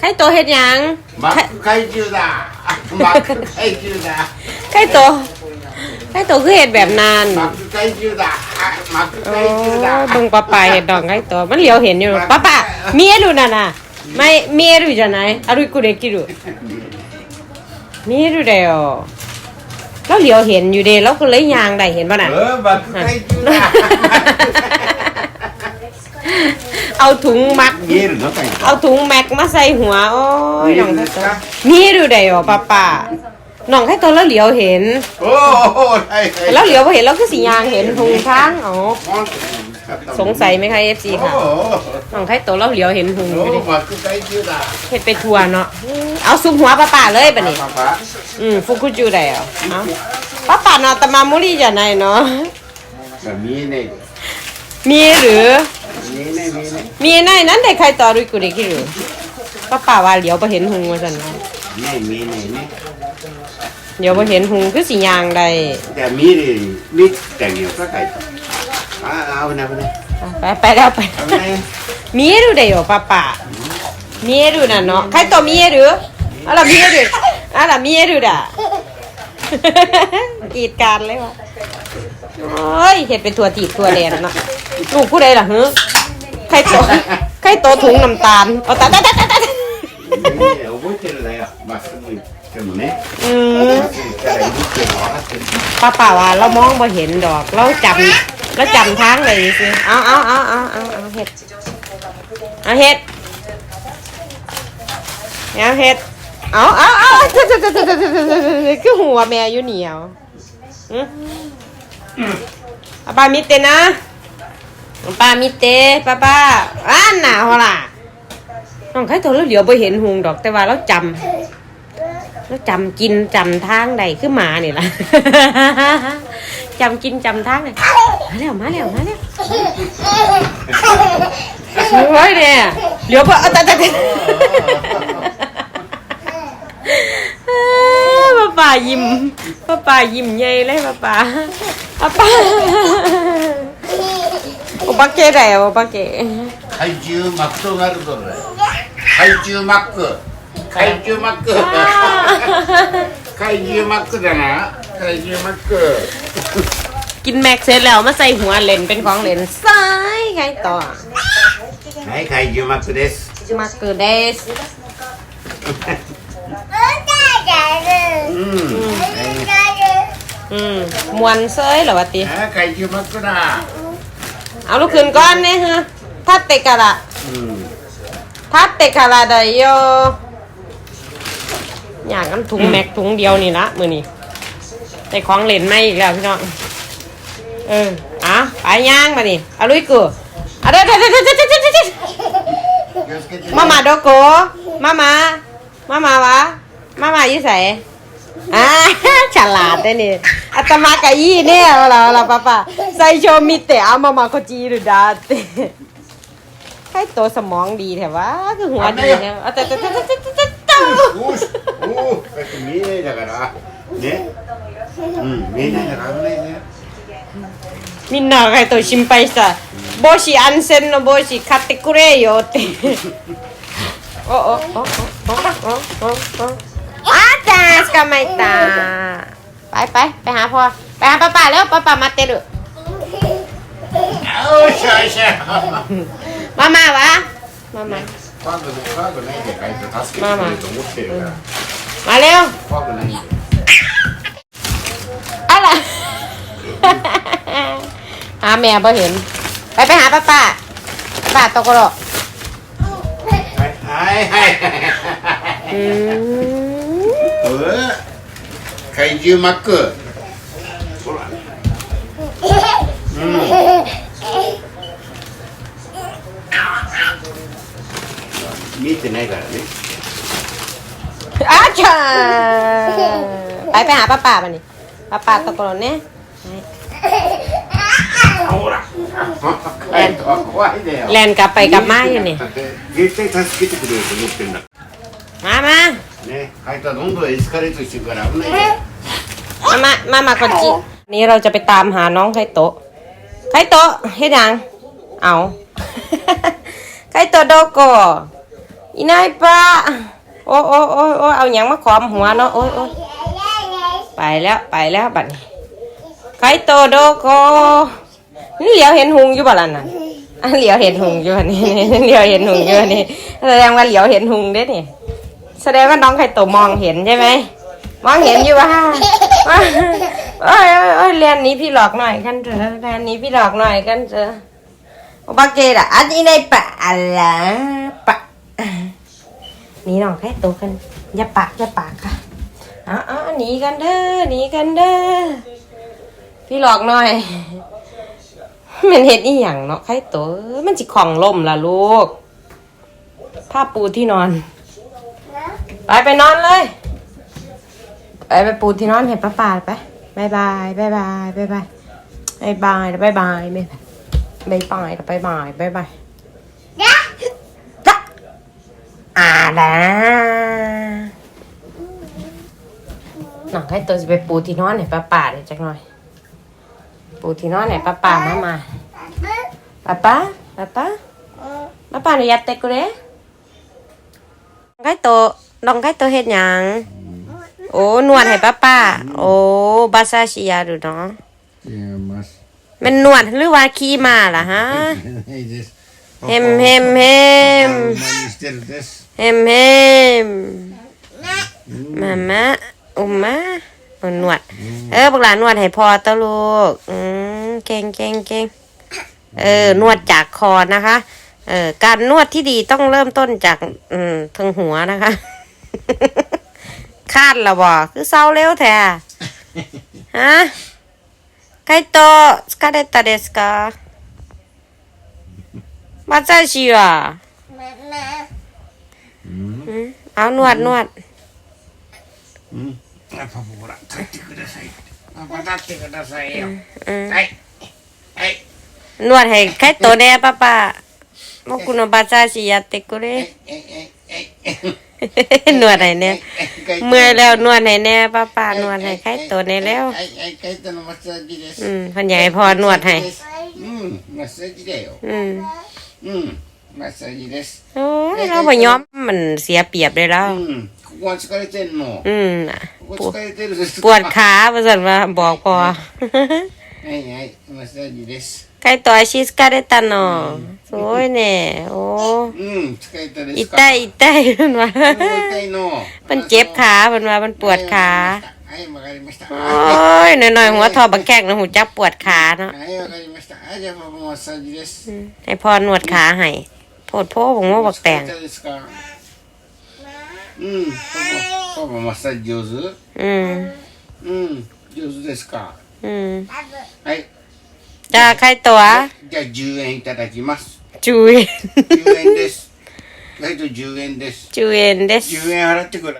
ไข่โตเฮ็ดหยัง マック怪獣だマック怪獣だ ไข่โตไข่โตคือเฮ็ดแบบนั้น マック怪獣だマック โอ้ 怪獣だ เบิ่งป้าป่าเฮ็ดดอกไข่โตมันเหลียวเห็นอยู่ป้าป่า見えるななไม่見えるじゃない歩くできる見えるだよเราเหลียวเห็นอยู่เด้เราก็เลยยางได้เห็นป่ะน่ะ うんマック怪獣だ เอาถุงมัด 見えるのかい เอาถุงแม็กมาใส่หัว โอ้ย 見え น้อง るん ไข่ です โต か มีดูได้หรอป้าป่าน้องไข่โตแล้วเหลียวเห็น おおはいはい แล้วเหลียวพอเห็นแล้วก็สียางเห็นหุงช้างอ๋อ ポンと สงสัยไหมคะเอฟซีค่ะ お น้องไข่โตแล้วเหลียวเห็นหุง お อยู่ お ดิ おマック怪獣だ เห็ดไปทัวร์เนาะอืมเอาซุปหัวป้าป่าเลยปะนี่ パパ อืมฟุกุจูได้เหรอเอาป้าป่าเนาะตะมามุรีจะไหนเนาะ 見えないで มีหรือ มีไนายนั้นได้ใครต่อรุยกูได้กี่รู้ก็ป่าว่าเหลียวไปเห็นหุงมาสันนะไม่มีไหนนี่เดี๋ยวไปเห็นหุงก็สียางใดแต่มีดิมีแต่งเดียวก็ไก่เอาเอาไปนะไปไปไปแล้วไปมีดูได้ยรป้าป่ามีดูน่ะเนาะใครต่อมีหรืออะไรมีดูอะไรมีดูด่ะกีดการเลยวะโอ้ยเห็ดเป็นตัวตีตัวแดงเนาะลูกผู้ใดล่ะเฮ้อ ไข่โตไข่โตถุงน้ำตาลเอาตายตายตายตายตาย いや覚えてるだよまっすぐ行ってもね อืม まっすぐ行ったらいるっていうのは分かってる ป้าป่าว่าเรามองบ่เห็นดอก เราจำเราจำทางเลยสิเอาเอาเอาเอาเอาเอาเห็ดเอาเห็ดเอาเห็ดเอาเอาเอาเจ้าเจ้าเจ้าเจ้าเจ้าเจ้าเจ้าคือหัวแม่อยู่เหนียวอืมป้ามิเตนะ ป้ามิเตป้าป้าอ่านหนาวล่ะน้องใครตัวเราเหลียวไปเห็นหงดอกแต่ว่าเราจำแล้วจำกินจำทางใดคือหมาเนี่ยล่ะจำกินจำทางเลยมาแล้วมาแล้วมาแล้วโอ้ยเนี่ยเดี๋ยวพอเอาแต่แต่แต่ป้าป่ายิ้มป้าป่ายิ้มใหญ่เลยป้าป่าป้าป่า โอปาเกะได้โอปาเกะ 怪獣マクドナルドだよ怪獣マック怪獣マック怪獣マックだな怪獣マック กินแม็กเสร็จแล้วมาใส่หัวเลนเป็นของเลนซ้ายไงต่อ はい怪獣マックです มาเกิดเดส うん อืมมวนเซยเหรอวะติ あ怪獣マックだ เอาลูกขึ้นก้อนนี่ฮะทัดเตกะละทัดเตกะละไดโยอย่างกันถุงแม็กถุงเดียวนี่ละมือนี่แต่ของเล่นไม่อีกแล้วพี่น้องเอออะไปย่างมาดิเอาลุยกูเอาเด้อเด้อเด้อเด้อเด้อเด้อมามาโดโกมามา มามาวะ มามายี่ใส่อ่าฉลาดได้นี่อาตมากะยี่เนี่ยเราเราป้าป้า ไซโชมิเตะอามามาโคจิรุดาเตะให้ตัวสมองดีแถวว่าคือหัวดีแถวเอาแต่แต่แต่แต่แต่แต่แต่ おーしおーだって見えないだからねうん見えないだから危ないねみんながと心配した帽子安全の帽子買ってくれよっておおおおおおおおあった捕まえたไปไปไปหาพ่อไปหาป้าป้าแล้วป้าป้ามาเตるよっし Oh, tja, tja. มามาวะมา มา Vader, vader, nee, ik heb het hartstikke Mama. goed. Dan moet je weer. มาเร็ว Vader, nee. อะไร หาแม่บ่เห็น ไปไปหาป้าป้าป้าตะกรอ Hei, hei, hei. อืม Kan je makken? うん見えてないからね อาจารย์ไปไปหาป้าป้ามานี่ป้าป้าตกโรเนี่ย ほらカイトは怖いだよ แลนกลับไปกลับมาอยู่นี่ だって絶対助けてくれると思ってんだ มามา ねカイトはどんどんエスカレートしてるから危ないよ มามามามาคนจินี่เราจะไปตามหาน้องไคโตะไคโตะเฮ็ดยังเอา ไคโตะโดโก อีนายปะโอ้โอ้โอ้โอ้เอาหยังมาขอมหัวเนาะโอ้ยโอ้ยไปแล้วไปแล้วบัดนี้ไคโตโดโกนี่เหลียวเห็นหุงอยู่บ่ล่ะน่ะอะเหลียวเห็นหุงอยู่อันนี่เหลียวเห็นหุงอยู่อันนี่แสดงว่าเหลียวเห็นหุงเด้นี่แสดงว่าน้องไคโตมองเห็นใช่ไหมมองเห็นอยู่ว่าโอ้ยโอ้ยเรียนนี้พี่หลอกหน่อยกันเถอะเรียนนี้พี่หลอกหน่อยกันเถอะโอปาเกะอันนี้ในปะอะไร นี่น้องแค่โตกันอย่าปากอย่าปากค่ะอ๋อหนีกันเด้อหนีกันเด้อพี่หลอกหน่อย มันเห็ดอีหยังเนาะใครโตมันจิของล่มล่ะลูกผ้าปูที่นอน ไปไปนอนเลย ไปไปปูที่นอนเห็นป้าป่าไปบายบายบายบายบายบายบายบายบายบายบายบายบายบายบายบายบายจ้ะ อ่าละน้องให้ตัวจะไปปูที่นอนเห็นป้าป่าเลยจักหน่อย ปูที่นอนไหนป้าป่ามามาป้าป้าป้าป้าป้าป้าหนูอยากเตะกูเลยน้องให้ตัวน้องให้ตัวเฮ็ดหยังโอ้นวดให้ป้าป้าโอ้บาซาชิยาดูเนาะ Yeah, mas. มันนวดหรือว่าขี้มาล่ะฮะ Hey, this. เฮมเฮมเฮม Money still this. เฮมเฮมมามาอุ้มมาเอานวด เออพวกหลานนวดให้พอตะลูก อืมเก่งเก่งเก่งเออนวดจากคอนะคะเออการนวดที่ดีต้องเริ่มต้นจาก อืมทางหัวนะคะคาดละบ่คือเศร้าเร็วแท้ฮะไคโตสกาเดตาเดสกามาซาชิวะ Mm. อืมเอานวดนวด Mm. あパパほら、立ってください。パパ立ってくださいよ。 อืม はい。はい。 นวดให้ไคโตแน่ป้าป้าโมกุโนบาซาชิยาเตกุเร え、え、え、え。 นวดให้แน่เมื่อยแล้วนวดให้แน่ป้าป้านวดให้ไคโตแน่แล้ว はい、はい、カイトのマッサージです。 อืมเพันใหญ่พอนวดให้ うん、マッサージだよ。 อืม うん、 มาสยิดสโอ้ยเราบ่ยอมมันเสียเปียบเลยแล้ว ควรจะก็ไเต้นหมออืมน่วดปวดขาประสันว่าบอกพอไอ้ไงมาสยิดสใครต่อชีสกาได้ตันเนาะโอ้ยเนี่ยโอ้อิตายอิตายมันว่ามันเจ็บขามันว่ามันปวดขาโอ้ยหน่อยๆหัวทอบังแกกนะหูจับปวดขาเนาะให้พอนวดขาให้ โพดโพผมว่าบักแต่ง 疲れたですか。うん、パパ、パパマッサージ上手。 อืม うん、上手ですか。 อืม はい。 จ้าใครตัว じゃあ10円いただきます。 จูเอน 10円です。はいと10円です。 จูเอนเดส 10円払ってくれ。